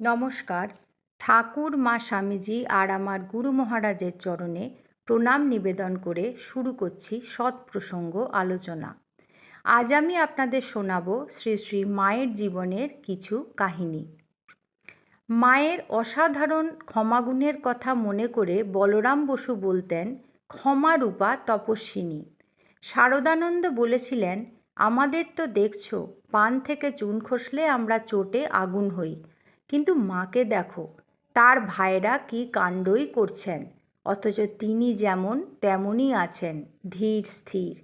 নমস্কার। ঠাকুর, মা স্বামীজি আর আমার গুরু মহারাজের চরণে প্রণাম নিবেদন করে শুরু করছি সৎ প্রসঙ্গ আলোচনা। আজ আমি আপনাদের শোনাব শ্রী শ্রী মায়ের জীবনের কিছু কাহিনী। মায়ের অসাধারণ ক্ষমাগুণের কথা মনে করে বলরাম বসু বলতেন, ক্ষমারূপা তপস্বিনী। শারদানন্দ বলেছিলেন, আমাদের তো দেখছ, পান থেকে চুন খসলে আমরা চোটে আগুন হই। কিন্তু মাকে দেখো, তার ভাইরা কি কাণ্ডই করছেন? অথচ তিনি যেমন তেমনই আছেন, ধীর স্থির।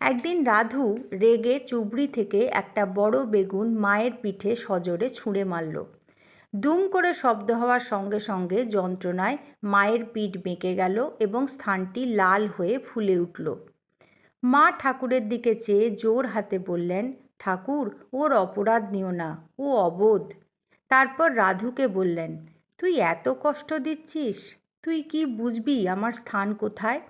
একদিন রাধু রেগে চুবড়ি থেকে একটা বড় বেগুন মায়ের পিঠে সজোরে ছুঁড়ে মারল। দুম করে শব্দ হওয়ার সঙ্গে সঙ্গে যন্ত্রণায় মায়ের পিঠ বেঁকে গেল এবং স্থানটি লাল হয়ে ফুলে উঠল। মা ঠাকুরের দিকে চেয়ে জোর হাতে বললেন, ঠাকুর, ওর অপরাধ নিও না, ও অবোধ। তারপর রাধুকে বললেন, তুই এত কষ্ট দিচ্ছিস, তুই কি বুঝবি আমার স্থান কোথায়?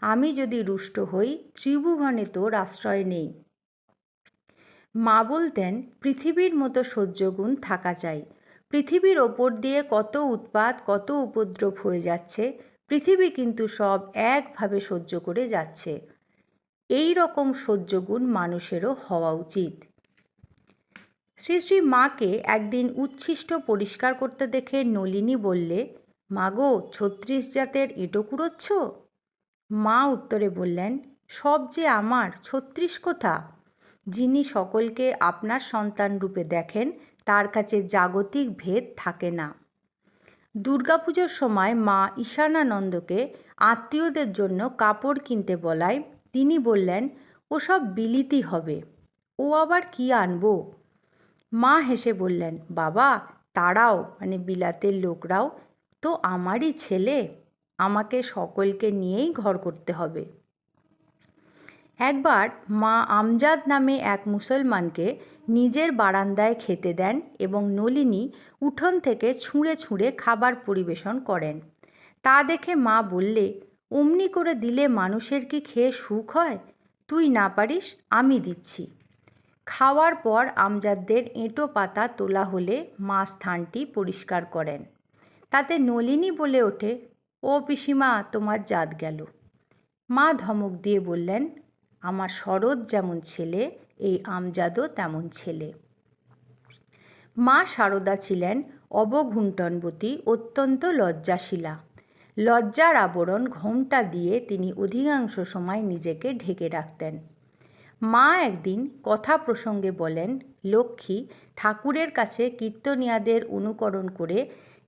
আমি যদি রুষ্ট হই, ত্রিভুবনে তোর আশ্রয় নেই মা বলতেন, পৃথিবীর মতো সহ্যগুণ থাকা চাই। পৃথিবীর ওপর দিয়ে কত উৎপাত, কত উপদ্রব হয়ে যাচ্ছে, পৃথিবী কিন্তু সব একভাবে সহ্য করে যাচ্ছে। এই রকম সহ্যগুণ মানুষেরও হওয়া উচিত। শ্রী শ্রী মাকে একদিন উচ্ছিষ্ট পরিষ্কার করতে দেখে নলিনী বললে মাগো ছত্রিশ জাতের এঁটো কুড়োচ্ছ? মা উত্তরে বললেন, সব যে আমার, ছত্রিশ কোথা? যিনি সকলকে আপনার সন্তান রূপে দেখেন, তার কাছে জাগতিক ভেদ থাকে না। দুর্গাপুজোর সময় মা ঈশানানন্দকে আত্মীয়দের জন্য কাপড় কিনতে বলায়, তিনি বললেন, ওসব বিলিতি হবে। ও আবার কি আনব? মা হেসে বললেন, বাবা তারাও মানে বিলাতের লোকরাও। তো আমারই ছেলে, আমাকে সকলকে নিয়েই ঘর করতে হবে। একবার মা আমজাদ নামে এক মুসলমানকে নিজের বারান্দায় খেতে দেন এবং নলিনী উঠোন থেকে ছুঁড়ে ছুঁড়ে খাবার পরিবেশন করেন। তা দেখে মা বললে, অমনি করে দিলে মানুষের কি খেয়ে সুখ হয়? তুই না পারিস, আমি দিচ্ছি। খাওয়ার পর আমজাদদের এঁটো পাতা তোলা হলে মা স্থানটি পরিষ্কার করেন। তাতে নলিনী বলে ওঠে, ও পিসিমা, তোমার জাত গেল। মা ধমক দিয়ে বললেন, আমার শরৎ যেমন ছেলে, এই আমজাদও তেমন ছেলে। মা সারদা ছিলেন অবঘুণ্টনবতী, অত্যন্ত লজ্জাশীলা। লজ্জার আবরণ ঘোমটা দিয়ে তিনি অধিকাংশ সময় নিজেকে ঢেকে রাখতেন। মা একদিন কথা প্রসঙ্গে বলেন, লক্ষ্মী ঠাকুরের কাছে কীর্তনিয়াদের অনুকরণ করে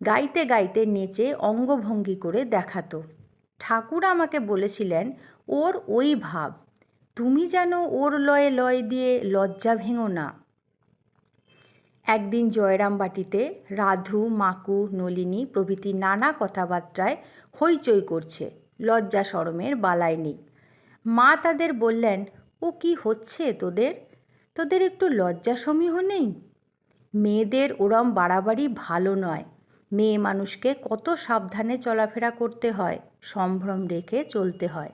গাইতে গাইতে নেচে অঙ্গভঙ্গি করে দেখাতো। ঠাকুর আমাকে বলেছিলেন, ওর ওই ভাব, তুমি যেন ওর লয়ে লয় দিয়ে লজ্জা ভেঙো না। একদিন জয়রামবাটিতে রাধু, মাকু, নলিনী প্রভৃতি নানা কথাবার্তায় হইচই করছে, লজ্জা সরমের বালাই নেই। মা তাদের বললেন ও কি হচ্ছে তোদের? তোদের একটু লজ্জা সমীহ নেই? মেয়েদের ওরম বাড়াবাড়ি ভালো নয়। মেয়ে মানুষকে কত সাবধানে চলাফেরা করতে হয়, সম্ভ্রম রেখে চলতে হয়।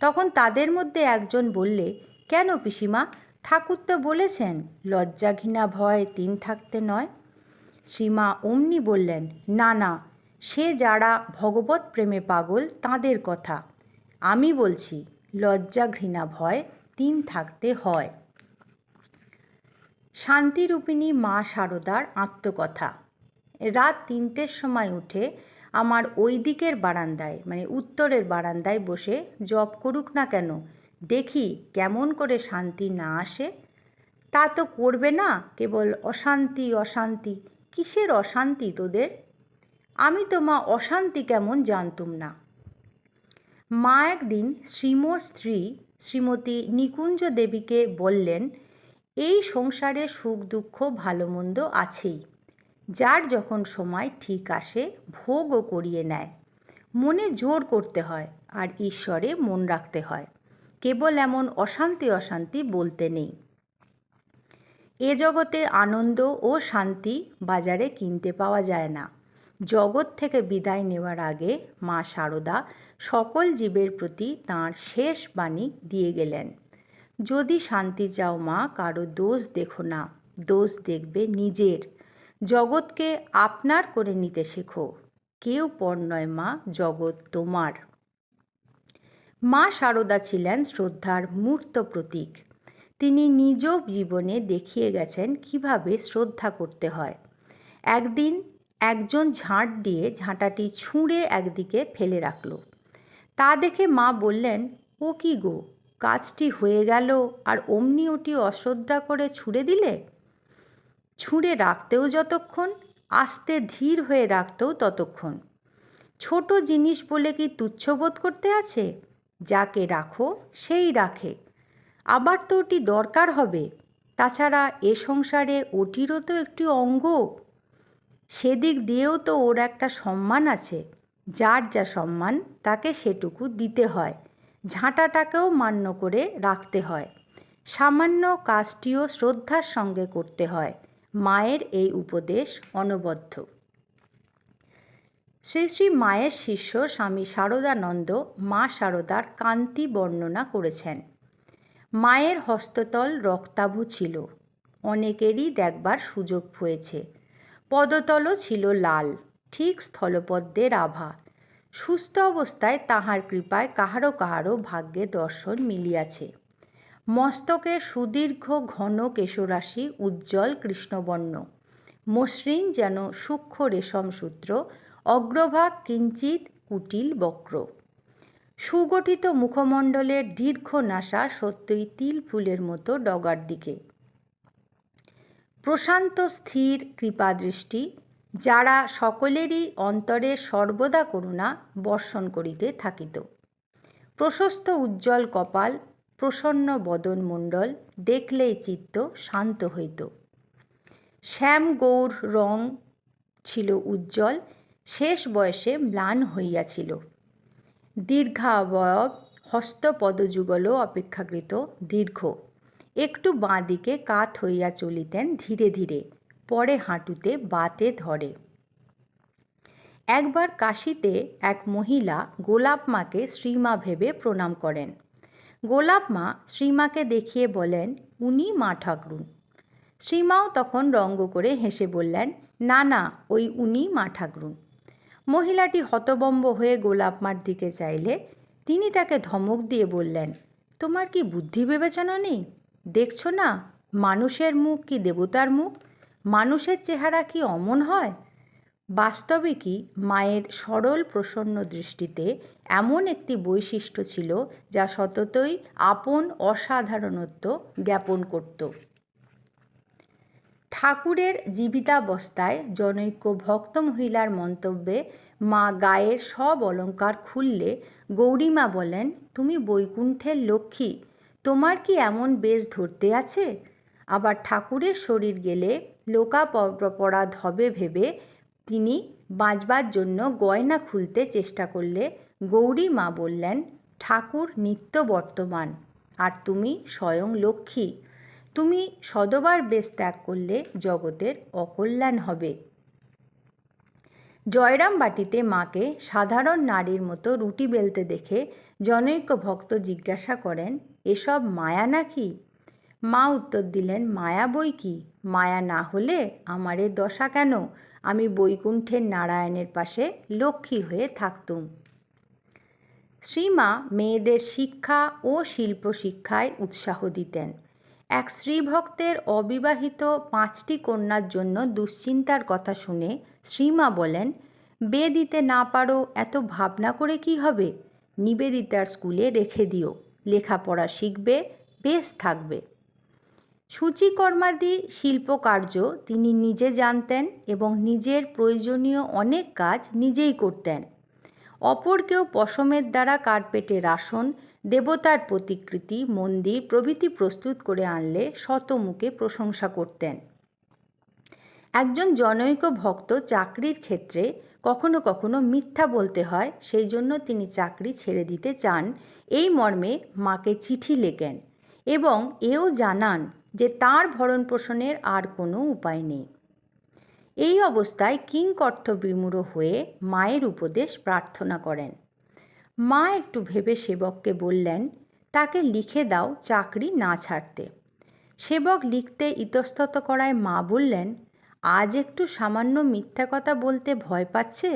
তখন তাদের মধ্যে একজন বললে, কেন পিসিমা? ঠাকুর তো বলেছেন লজ্জা ঘৃণা ভয় তিন থাকতে নয়। শ্রীমা অমনি বললেন, না না, সে যারা ভগবত প্রেমে পাগল তাদের কথা। আমি বলছি লজ্জা ঘৃণা ভয় তিন থাকতে হয়। শান্তিরূপিণী মা শারদার আত্মকথা। রাত তিনটের সময় উঠে আমার ওই দিকের বারান্দায় মানে উত্তরের বারান্দায় বসে জপ করুক না কেন, দেখি কেমন করে শান্তি না আসে। তা তো করবে না, কেবল অশান্তি অশান্তি, কিসের অশান্তি তোদের? আমি তো মা অশান্তি কেমন জানতুম না। মা একদিন শ্রীমোর স্ত্রী শ্রীমতী নিকুঞ্জ দেবীকে বললেন, এই সংসারে সুখ দুঃখ ভালো মন্দ আছেই। যার যখন সময় ঠিক আসে, ভোগও করিয়ে নেয়। মনে জোর করতে হয় আর ঈশ্বরে মন রাখতে হয়। কেবল এমন অশান্তি অশান্তি বলতে নেই। এ জগতে আনন্দ ও শান্তি বাজারে কিনতে পাওয়া যায় না। জগৎ থেকে বিদায় নেওয়ার আগে মা শারদা সকল জীবের প্রতি তাঁর শেষ বাণী দিয়ে গেলেন। যদি শান্তি চাও মা, কারও দোষ দেখো না, দোষ দেখবে নিজের। জগৎকে আপনার করে নিতে শেখো, কেউ পর নয় মা, জগৎ তোমার মা সারদা ছিলেন শ্রদ্ধার মূর্ত প্রতীক। তিনি নিজ জীবনে দেখিয়ে গেছেন কীভাবে শ্রদ্ধা করতে হয়। একদিন একজন ঝাঁট দিয়ে ঝাঁটাটি ছুঁড়ে একদিকে ফেলে রাখল। তা দেখে মা বললেন, ও কি গো, কাজটি হয়ে গেল আর অমনি ওটি অশ্রদ্ধা করে ছুঁড়ে দিলে? ছুঁড়ে রাখতেও যতক্ষণ, আস্তে ধীর হয়ে রাখতেও ততক্ষণ। ছোট জিনিস বলে কি তুচ্ছবোধ করতে আছে? যাকে রাখো, সেই রাখে। আবার তো ওটি দরকার হবে। তাছাড়া এ সংসারে ওটিরও তো একটি অঙ্গ। সেদিক দিয়েও তো ওর একটা সম্মান আছে। যার যা সম্মান, তাকে সেটুকু দিতে হয়। ঝাঁটাটাকেও মান্য করে রাখতে হয়। সামান্য কাজটিও শ্রদ্ধার সঙ্গে করতে হয়। মায়ের এই উপদেশ অনবদ্য। শ্রী শ্রী মায়ের শিষ্য স্বামী শারদানন্দ মা শারদার কান্তি বর্ণনা করেছেন। মায়ের হস্ততল রক্তাভু ছিল। অনেকেরই দেখবার সুযোগ হয়েছে। পদতলও ছিল লাল, ঠিক স্থলপদ্মের আভা। সুস্থ অবস্থায় তাহার কৃপায় কাহারো কাহারো ভাগ্যে দর্শন মিলিয়াছে। মস্তকের সুদীর্ঘ ঘন কেশরাশি উজ্জ্বল কৃষ্ণবর্ণ। মসৃণ যেন সূক্ষ্ম রেশম সূত্র, অগ্রভাগ কিঞ্চিত কুটিল বক্র। সুগঠিত মুখমণ্ডলের দীর্ঘ নাসা সত্যই তিল ফুলের মতো ডগার দিকে। প্রশান্ত স্থির কৃপাদৃষ্টি, যারা সকলেরই অন্তরে সর্বদা করুণা বর্ষণ করিতে থাকিত। প্রশস্ত উজ্জ্বল কপাল, প্রসন্ন বদন মণ্ডল দেখলেই চিত্ত শান্ত হইত। শ্যাম গৌর রং ছিল উজ্জ্বল, শেষ বয়সে ম্লান হইয়াছিল। দীর্ঘাবয়ব, হস্তপদযুগলও অপেক্ষাকৃত দীর্ঘ। একটু বাঁ দিকে কাত হইয়া চলিতেন ধীরে ধীরে, পরে হাঁটুতে বাতে ধরে। একবার কাশিতে এক মহিলা গোলাপ মাকে শ্রীমা ভেবে প্রণাম করেন। গোলাপ মা শ্রীমাকে দেখিয়ে বলেন, উনি মা ঠাকরুন। শ্রীমাও তখন রঙ্গ করে হেসে বললেন, না না, ওই উনি মা ঠাকরুন। মহিলাটি হতবম্ব হয়ে গোলাপ মার দিকে চাইলে তিনি তাকে ধমক দিয়ে বললেন, তোমার কি বুদ্ধি বিবেচনা নেই? দেখছ না? মানুষের মুখ কি দেবতার মুখ? মানুষের চেহারা কি অমন হয়? বাস্তবে কি মায়ের সরল প্রসন্ন দৃষ্টিতে এমন একটি বৈশিষ্ট্য ছিল যা সততই আপন অসাধারণত্ব জ্ঞাপন করত। ঠাকুরের জীবিতাবস্থায় জনৈক্য ভক্ত মহিলার মন্তব্যে মা গায়ের সব অলঙ্কার খুললে গৌরীমা বলেন, তুমি বৈকুণ্ঠের লক্ষ্মী তোমার কি এমন বেশ ধরতে আছে? আবার ঠাকুরের শরীর গেলে লোকাপরাধ হবে ভেবে তিনি বাঁচবার জন্য গয়না খুলতে চেষ্টা করলে গৌরী মা বললেন, ঠাকুর নিত্য বর্তমান, আর তুমি স্বয়ং লক্ষ্মী। তুমি সদবার বেশ ত্যাগ করলে জগতের অকল্যাণ হবে। জয়রাম বাটিতে মাকে সাধারণ নারীর মতো রুটি বেলতে দেখে জনৈক ভক্ত জিজ্ঞাসা করেন, এসব মায়া নাকি? মা উত্তর দিলেন, মায়া বই কি? মায়া না হলে আমার এ দশা কেন? আমি বৈকুণ্ঠের নারায়ণের পাশে লক্ষ্মী হয়ে থাকতুম। শ্রীমা মেয়েদের শিক্ষা ও শিল্প শিক্ষায় উৎসাহ দিতেন। এক স্ত্রীভক্তের অবিবাহিত পাঁচটি কন্যার জন্য দুশ্চিন্তার কথা শুনে শ্রীমা বলেন বে দিতে না পারো এত ভাবনা করে কি হবে? নিবেদিতার স্কুলে রেখে দিও। লেখাপড়া শিখবে, বেশ থাকবে। সূচিকর্মাদি শিল্পকার্য তিনি নিজে জানতেন এবং নিজের প্রয়োজনীয় অনেক কাজ নিজেই করতেন। অপরকেও পশমের দ্বারা কার্পেটের আসন, দেবতার প্রতিকৃতি, মন্দির প্রভৃতি প্রস্তুত করে আনলে শতমুখে প্রশংসা করতেন। একজন জনৈক ভক্ত চাকরির ক্ষেত্রে কখনো কখনো মিথ্যা বলতে হয়, সেই জন্য তিনি চাকরি ছেড়ে দিতে চান। এই মর্মে মাকে চিঠি লেখেন এবং এও জানান যে তার ভরণ পোষণের আর কোনো উপায় নেই। এই অবস্থায় কিংকর্থ বিমূঢ় হয়ে মায়ের উপদেশ প্রার্থনা করেন। মা একটু ভেবে সেবককে বললেন, তাকে লিখে দাও চাকরি না ছাড়তে। সেবক লিখতে ইতস্তত করায় মা বললেন আজ একটু সামান্য মিথ্যা কথা বলতে ভয় পাচ্ছে,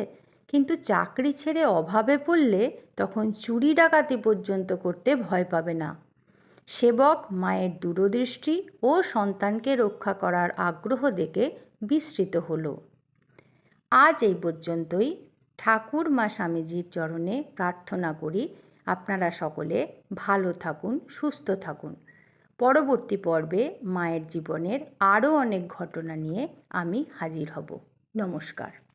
কিন্তু চাকরি ছেড়ে অভাবে পড়লে তখন চুরি ডাকাতি পর্যন্ত করতে ভয় পাবে না। সেবক মায়ের দূরদৃষ্টি ও সন্তানকে রক্ষা করার আগ্রহ দেখে বিস্মৃত হলো। আজ এই পর্যন্তই। ঠাকুর মা স্বামীজির চরণে প্রার্থনা করি, আপনারা সকলে ভালো থাকুন, সুস্থ থাকুন। পরবর্তী পর্বে মায়ের জীবনের আরও অনেক ঘটনা নিয়ে আমি হাজির হব। নমস্কার।